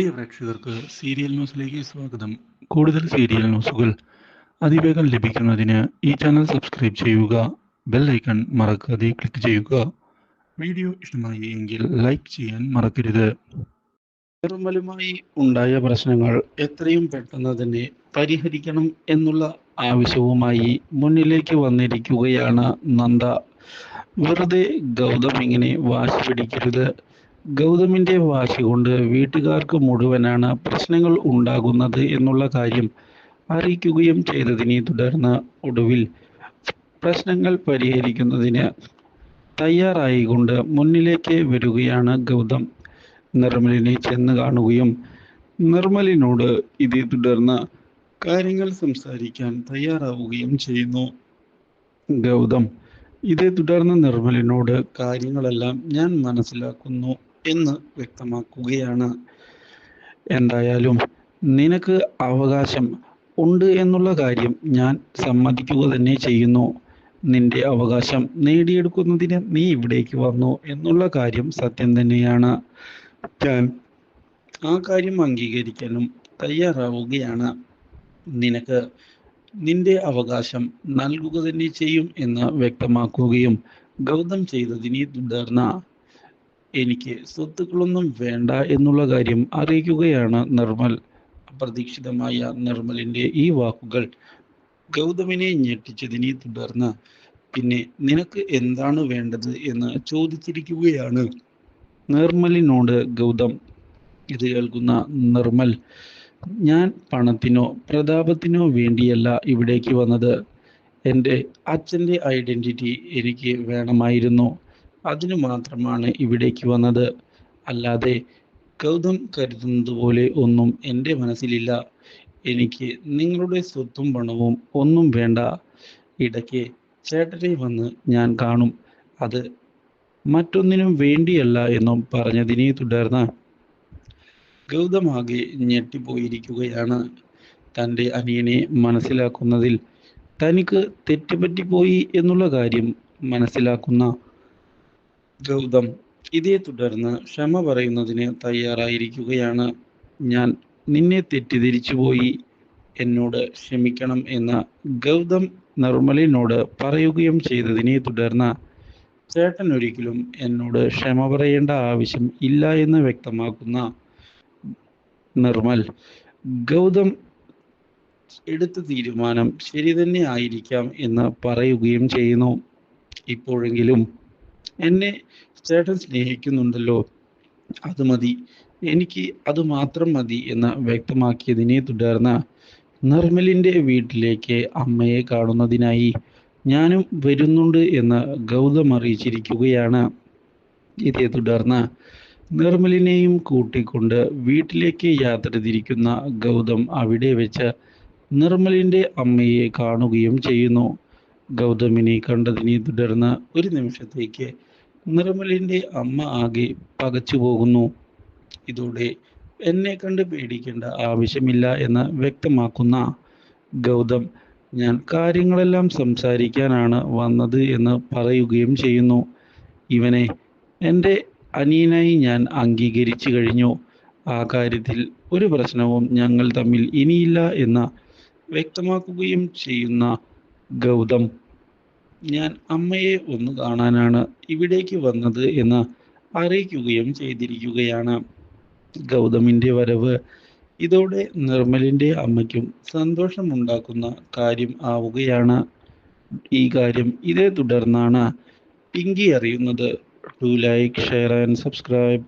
പ്രിയ പ്രേക്ഷകർക്ക് സീരിയൽ ന്യൂസിലേക്ക് സ്വാഗതം. കൂടുതൽ സീരിയൽ ന്യൂസുകൾ അതിവേഗം ലഭിക്കുന്നതിന് ഈ ചാനൽ സബ്സ്ക്രൈബ് ചെയ്യുക ബെൽ ഐക്കൺ മറക്കാതെ ക്ലിക്ക് ചെയ്യുക. വീഡിയോ ഇഷ്ടമായി എങ്കിൽ ലൈക്ക് ചെയ്യാൻ മറക്കരുത്. നിർമ്മലുമായി ഉണ്ടായ പ്രശ്നങ്ങൾ എത്രയും പെട്ടെന്ന് തന്നെ പരിഹരിക്കണം എന്നുള്ള ആവശ്യവുമായി മുന്നിലേക്ക് വന്നിരിക്കുകയാണ് നന്ദ. വെറുതെ ഗൗതം ഇങ്ങനെ വാശി പിടിക്കരുത്. ഗൗതമിന്റെ വാശി കൊണ്ട് വീട്ടുകാർക്ക് മുഴുവനാണ് പ്രശ്നങ്ങൾ ഉണ്ടാകുന്നത് എന്നുള്ള കാര്യം അറിയിക്കുകയും ചെയ്തതിനെ തുടർന്ന് ഒടുവിൽ പ്രശ്നങ്ങൾ പരിഹരിക്കുന്നതിന് തയ്യാറായിക്കൊണ്ട് മുന്നിലേക്ക് വരികയാണ് ഗൗതം. നിർമ്മലിനെ ചെന്ന് കാണുകയും നിർമ്മലിനോട് ഇതേ തുടർന്ന് കാര്യങ്ങൾ സംസാരിക്കാൻ തയ്യാറാവുകയും ചെയ്യുന്നു. ഗൗതം ഇതേ തുടർന്ന് നിർമ്മലിനോട് കാര്യങ്ങളെല്ലാം ഞാൻ മനസ്സിലാക്കുന്നു. എന്ന് വ്യക്തമാക്കുകയാണ്. എന്തായാലും നിനക്ക് അവകാശം ഉണ്ട് എന്നുള്ള കാര്യം ഞാൻ സമ്മതിക്കുക തന്നെ ചെയ്യുന്നു. നിന്റെ അവകാശം നേടിയെടുക്കുന്നതിന് നീ ഇവിടേക്ക് വന്നു എന്നുള്ള കാര്യം സത്യം തന്നെയാണ്. ഞാൻ ആ കാര്യം അംഗീകരിക്കാനും തയ്യാറാവുകയാണ്. നിനക്ക് നിന്റെ അവകാശം നൽകുക തന്നെ ചെയ്യും എന്ന് വ്യക്തമാക്കുകയും ഗൗതം ചെയ്തതിനെ തുടർന്ന് എനിക്ക് സ്വത്തുക്കളൊന്നും വേണ്ട എന്നുള്ള കാര്യം അറിയിക്കുകയാണ് നിർമ്മൽ. അപ്രതീക്ഷിതമായ നിർമ്മലിന്റെ ഈ വാക്കുകൾ ഗൗതമിനെ ഞെട്ടിച്ചതിനെ തുടർന്ന് പിന്നെ നിനക്ക് എന്താണ് വേണ്ടത്? എന്ന് ചോദിച്ചിരിക്കുകയാണ് നിർമ്മലിനോട് ഗൗതം. ഇത് കേൾക്കുന്ന നിർമ്മൽ ഞാൻ പണത്തിനോ പ്രതാപത്തിനോ വേണ്ടിയല്ല ഇവിടേക്ക് വന്നത്. എന്റെ അച്ഛന്റെ ഐഡന്റിറ്റി എനിക്ക് വേണമായിരുന്നു. അതിനു മാത്രമാണ് ഇവിടേക്ക് വന്നത്. അല്ലാതെ ഗൗതം കരുതുന്നത് പോലെ ഒന്നും എന്റെ മനസ്സിലില്ല. എനിക്ക് നിങ്ങളുടെ സ്വത്തും പണവും ഒന്നും വേണ്ട. ഇടയ്ക്ക് ചേട്ടനെ വന്ന് ഞാൻ കാണും. അത് മറ്റൊന്നിനും വേണ്ടിയല്ല എന്നും പറഞ്ഞതിനെ തുടർന്ന് ഗൗതമാകെ ഞെട്ടിപ്പോയിരിക്കുകയാണ്. തന്റെ അനിയനെ മനസ്സിലാക്കുന്നതിൽ തനിക്ക് തെറ്റുപറ്റിപ്പോയി എന്നുള്ള കാര്യം മനസ്സിലാക്കുന്ന ഗൗതം ഇതേ തുടർന്ന് ക്ഷമ പറയുന്നതിന് തയ്യാറായിരിക്കുകയാണ്. ഞാൻ നിന്നെ തെറ്റിദ്ധരിച്ചു പോയി. എന്നോട് ക്ഷമിക്കണം എന്ന് ഗൗതം നിർമ്മലിനോട് പറയുകയും ചെയ്തതിനെ തുടർന്ന് ചേട്ടൻ ഒരിക്കലും എന്നോട് ക്ഷമ പറയേണ്ട ആവശ്യം ഇല്ല എന്ന് വ്യക്തമാക്കുന്ന നിർമ്മൽ ഗൗതം എടുത്ത തീരുമാനം ശരി തന്നെ ആയിരിക്കാം എന്ന് പറയുകയും ചെയ്യുന്നു. ഇപ്പോഴെങ്കിലും എന്നെ ചേട്ടൻ സ്നേഹിക്കുന്നുണ്ടല്ലോ. അത് മതി. എനിക്ക് അത് മാത്രം മതി എന്ന് വ്യക്തമാക്കിയതിനെ തുടർന്ന് നിർമ്മലിന്റെ വീട്ടിലേക്ക് അമ്മയെ കാണുന്നതിനായി ഞാനും വരുന്നുണ്ട് എന്ന് ഗൗതം അറിയിച്ചിരിക്കുകയാണ്. ഇതേ തുടർന്ന് നിർമ്മലിനെയും കൂട്ടിക്കൊണ്ട് വീട്ടിലേക്ക് യാത്ര തിരിക്കുന്ന ഗൗതം അവിടെ വെച്ച് നിർമ്മലിന്റെ അമ്മയെ കാണുകയും ചെയ്യുന്നു. ഗൗതമിനെ കണ്ടതിനെ തുടർന്ന് ഒരു നിമിഷത്തേക്ക് നിർമ്മലിന്റെ അമ്മ ആകെ പകച്ചു പോകുന്നു. ഇതോടെ എന്നെ കണ്ട് പേടിക്കേണ്ട ആവശ്യമില്ല എന്ന് വ്യക്തമാക്കുന്ന ഗൗതം ഞാൻ കാര്യങ്ങളെല്ലാം സംസാരിക്കാനാണ് വന്നത് എന്ന് പറയുകയും ചെയ്യുന്നു. ഇവനെ എന്റെ അനിയനായി ഞാൻ അംഗീകരിച്ചു കഴിഞ്ഞു. ആ കാര്യത്തിൽ ഒരു പ്രശ്നവും ഞങ്ങൾ തമ്മിൽ ഇനിയില്ല എന്ന് വ്യക്തമാക്കുകയും ചെയ്യുന്ന ഗൗതം ഞാൻ അമ്മയെ ഒന്ന് കാണാനാണ് ഇവിടേക്ക് വന്നത് എന്ന് അറിയിക്കുകയും ചെയ്തിരിക്കുകയാണ്. ഗൗതമിന്റെ വരവ്. ഇതോടെ നിർമ്മലിന്റെ അമ്മയ്ക്കും സന്തോഷമുണ്ടാക്കുന്ന കാര്യം ആവുകയാണ്. ഈ കാര്യം ഇതേ തുടർന്നാണ്. പിങ്കി അറിയുന്നത്. To like share and subscribe